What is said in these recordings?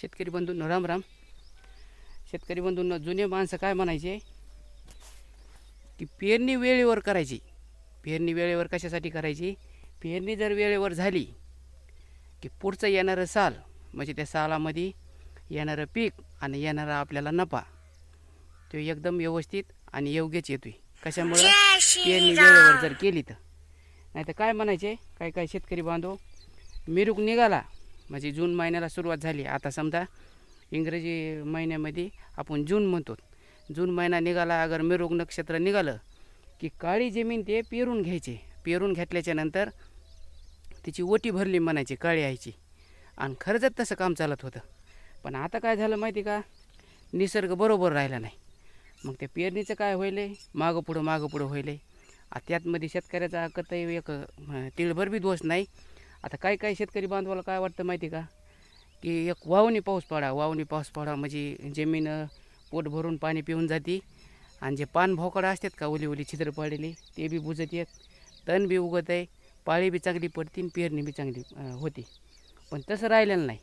शेतकरी बंधूंनो राम राम. शेतकरी बंधूंनो जुने माणसं काय म्हणायचे? की पेरणी वेळेवर करायची. पेरणी वेळेवर कशासाठी करायची? पेरणी जर वेळेवर झाली की पुढचं येणारं साल म्हणजे त्या सालामध्ये येणारं पीक आणि येणारा आपल्याला नफा तो एकदम व्यवस्थित आणि योग्यच येतोय. कशामुळं? पेरणी वेळेवर जर केली तर. नाही तर काय म्हणायचे? काय काय शेतकरी बांधव? मिरूक निघाला. म्हणजे जून महिन्याला सुरुवात झाली. आता समजा इंग्रजी महिन्यामध्ये आपण जून म्हणतो. जून महिना निघाला अगर मिरूक नक्षत्र निघालं की काळी जमीन ते पेरून घ्यायची. पेरून घेतल्याच्या नंतर तिची ओटी भरली म्हणायची काळी यायची आणि खरंच तसं काम चालत होतं. पण आता काय झालं माहिती का? निसर्ग बरोबर राहिला नाही. मग ते पेरणीचं काय होईल मागं पुढं मागं पुढं होईल त्यातमध्ये शेतकऱ्याचा कतही एक तिळभर बी दोष नाही. आता काही काही शेतकरी बांधवाला काय वाटतं माहिती का? की एक वावणी पाऊस पडा वावणी पाऊस पडा म्हणजे जमीन पोट भरून पाणी पिऊन जाते. आणि जे पान भोकडा असतात का ओली ओली छिद्र पडलेली ते बी बुजत येत. तण बी उगत आहे. पाळी बी चांगली पडते आणि पेरणी बी चांगली होती. पण तसं राहिलेलं नाही.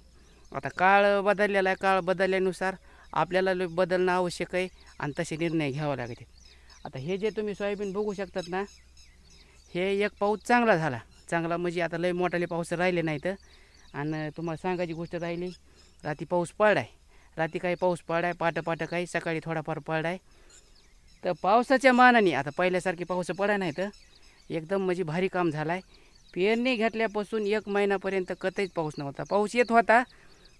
आता काळ बदललेला आहे. काळ बदलल्यानुसार आपल्याला बदलणं आवश्यक आहे आणि तसे निर्णय घ्यावे लागते आता हे जे तुम्ही सोयाबीन बघू शकतात ना हे एक पाऊस चांगला झाला. चांगला म्हणजे आता लय मोठाले पाऊस राहिले नाही तर आणि तुम्हाला सांगायची गोष्ट राहिली राती पाऊस पडलाय रात्री काही पाऊस पडलाय पाटं पाटं काही सकाळी थोडाफार पडलाय तर पावसाच्या मानाने आता पहिल्यासारखे पाऊस पडाय नाही तर एकदम म्हणजे भारी काम झालं आहे पेरणी घेतल्यापासून एक महिन्यापर्यंत कतहीच पाऊस नव्हता. पाऊस येत होता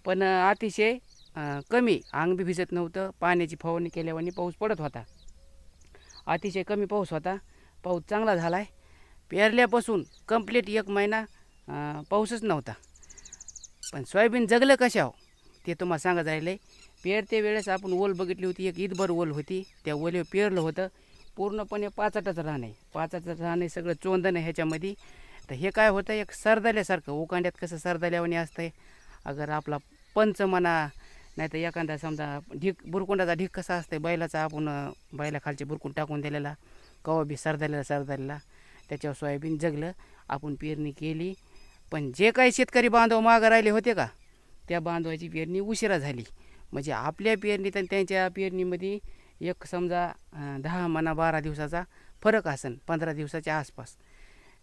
पण अतिशय कमी. अंग बी भिजत नव्हतं. पाण्याची फवारणी केल्यावर पाऊस पडत होता. अतिशय कमी पाऊस होता. पाऊस चांगला झाला आहे पेरल्यापासून कंप्लीट एक महिना पाऊसच नव्हता. पण सोयाबीन जगलं कशाव हो? ते तुम्हाला सांगत राहिले. पेरते वेळेस आपण ओल बघितली होती एक ईदभर ओल होती. त्या ओलीवर पेरलं होतं. पूर्णपणे पाचाटाचं राहणे. पाचाटच राहणे सगळं चोंदणं ह्याच्यामध्ये. तर हे काय होतं एक सरदाल्यासारखं. उकांड्यात कसं सरदाल्यावानी असतंय? अगर आपला पंच म्हणा नाही तर एखादा समजा ढीक बुरकुंडाचा ढीक कसा असतंय? बैलाचा आपण बैलाखालचे बुरकुंड टाकून दिलेला. कवा बी सरदाल्याला सरदाल्याला. त्याच्यावर सोयाबीन जगलं आपण पेरणी केली. पण जे काही शेतकरी बांधव मागं राहिले होते का त्या बांधवाची पेरणी उशिरा झाली. म्हणजे आपल्या पेरणीत आणि त्यांच्या पेरणीमध्ये एक समजा दहा म्हणा बारा दिवसाचा फरक असन पंधरा दिवसाच्या आसपास.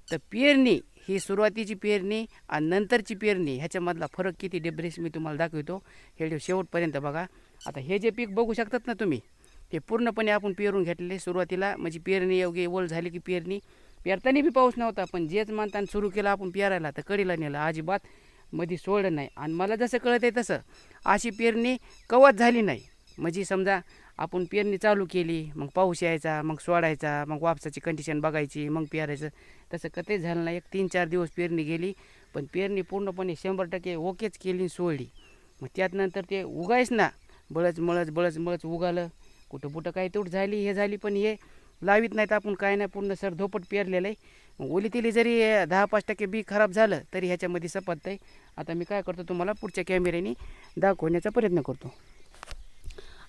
तर पेरणी ही सुरुवातीची पेरणी आणि नंतरची पेरणी ह्याच्यामधला फरक किती डिब्रेस मी तुम्हाला दाखवतो. हे शेवटपर्यंत बघा. आता हे जे पीक बघू शकतात ना तुम्ही ते पूर्णपणे आपण पेरून घेतलेले सुरुवातीला म्हणजे पेरणी योग्य ओल झाली की पेरणी पेरताना बी पाऊस नव्हता पण जेच मानताना सुरू केलं आपण पेरायला तर कडीला नेलं. अजिबात मध्ये सोडलं नाही. आणि मला जसं कळत आहे तसं अशी पेरणी कवच झाली नाही. म्हणजे समजा आपण पेरणी चालू केली मग पाऊस यायचा मग सोडायचा मग वापसाची कंडिशन बघायची मग पेरायचं. तसं कधीच झालं नाही. एक तीन चार दिवस पेरणी गेली पण पेरणी पूर्णपणे शंभर टक्के ओकेच केली सोडली. मग त्यात नंतर ते उगायच ना बळच मळच बळच मळच उगालं. कुठं कुठं काही तूट झाली हे झाली पण हे लावीत नाहीत आपण काय नाही पूर्ण सर धोपट पेरलेलं आहे. मग ओली तिली जरी दहा पाच टक्के बी खराब झालं तरी ह्याच्यामध्ये सपत आहे आता मी काय करतो तुम्हाला पुढच्या कॅमेऱ्याने दाखवण्याचा प्रयत्न करतो.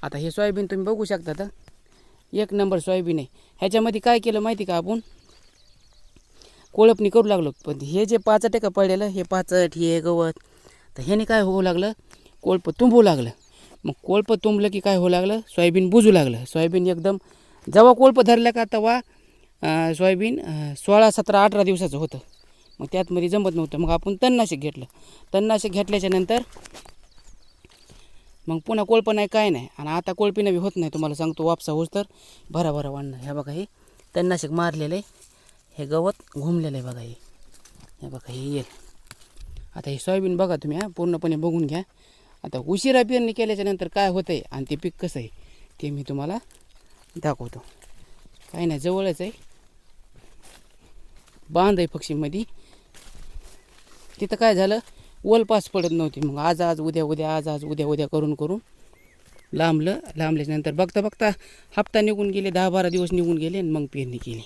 आता हे सोयाबीन तुम्ही बघू शकता तर एक नंबर सोयाबीन आहे. ह्याच्यामध्ये काय केलं माहिती का आपण? कोळपणी करू लागलो. पण हे जे पाच टक्का पडलेलं हे पाचट हे गवत तर ह्याने काय होऊ लागलं? कोळपं तुंबू लागलं. मग कोळपं तुंबलं की काय होऊ लागलं? सोयाबीन बुजू लागलं. सोयाबीन एकदम जेव्हा कोळपं धरलं का तेव्हा सोयाबीन सोळा सतरा अठरा दिवसाचं होतं. मग त्यातमध्ये जमत नव्हतं. मग आपण तणनाशक घेतलं. तणनाशक घेतल्याच्या नंतर मग पुन्हा कोळपं नाही काय नाही. आणि आता कोळपीनं बी होत नाही. तुम्हाला सांगतो वापसा होस तर भरा भरा वाढणार ह्या बघा हे तणनाशक मारलेलं आहे. हे गवत घुमलेलं आहे बघा हे. हे बघा हे येईल. आता हे सोयाबीन बघा तुम्ही हा. पूर्णपणे बघून घ्या. आता उशिरा पेरणी केल्याच्यानंतर काय होतं आहे आणि ते पीक कसं आहे ते मी तुम्हाला दाखवतो काही नाही जवळच आहे बांध आहे पक्षीमध्ये तिथं काय झालं वलपास पडत नव्हती मग आज आज उद्या उद्या आज आज उद्या उद्या करून करून लांबलं लांबल्याच्यानंतर बघता बघता हप्ता निघून गेले दहा बारा दिवस निघून गेले आणि मग पेरणी केली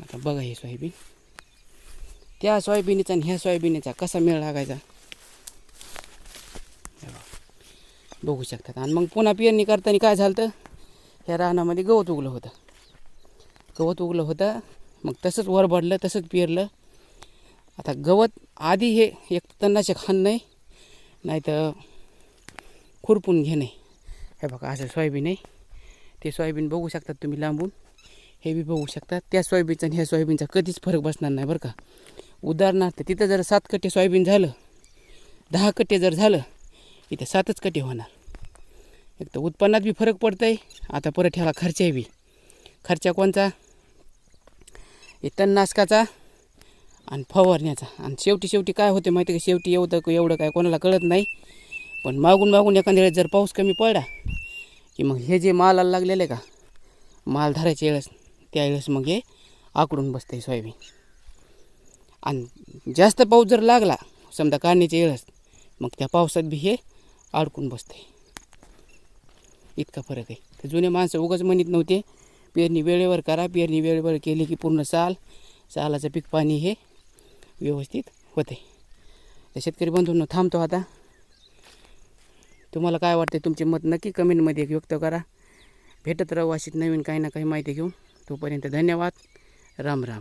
आता बघा हे सोयाबीन त्या सोयाबीनीचा आणि ह्या सोयाबीनीचा कसा मेळ लागायचा हे बघा. बघू शकतात. आणि मग पुन्हा पेरणी करताना काय झालं तर ह्या रानामध्ये गवत उगलं होतं. गवत उगलं होतं. मग तसंच वर पडलं तसंच पेरलं. आता गवत आधी हे एक तणनाशक खाण नाही नाही तर खुरपून घेणे. हे बघा असं सोयाबीन आहे. ते सोयाबीन बघू शकतात तुम्ही लांबून. हे बी बघू शकता त्या सोयाबीनचा आणि ह्या सोयाबीनचा कधीच फरक बसणार नाही बरं का. उदाहरणार्थ तिथं जर सात कट्टे सोयाबीन झालं दहा कट्टे जर झालं इथे सातच कटी होणार. एक तर उत्पन्नात बी फरक पडतं आहे आता परत ह्याला खर्चा बी. खर्चा कोणचा हे तणनाशकाचा आणि फवारण्याचा आणि शेवटी शेवटी काय होते माहिती आहे का? शेवटी एवढं एवढं काय कोणाला कळत नाही. पण मागून मागून एखाद्या वेळेस जर पाऊस कमी पडला की मग हे जे मालाला लागलेले का? माल धरायच्या वेळेस त्यावेळेस मग हे आकडून बसते सोयाबीन. आणि जास्त पाऊस जर लागला समजा काढण्याच्या वेळेस मग त्या पावसात बी हे अडकून बसते. इतका फरक आहे. तर जुने माणसं उगाच म्हणत नव्हते पेरणी वेळेवर करा पेरणी वेळेवर केली की पूर्ण साल सालाचं पीक पाणी हे व्यवस्थित होते. तर शेतकरी बंधूंना थांबतो आता. तुम्हाला काय वाटते तुमचे मत नक्की कमेंटमध्ये व्यक्त करा. भेटत राहू अशीच नवीन काही ना काही माहिती घेऊन. तोपर्यंत धन्यवाद. राम राम.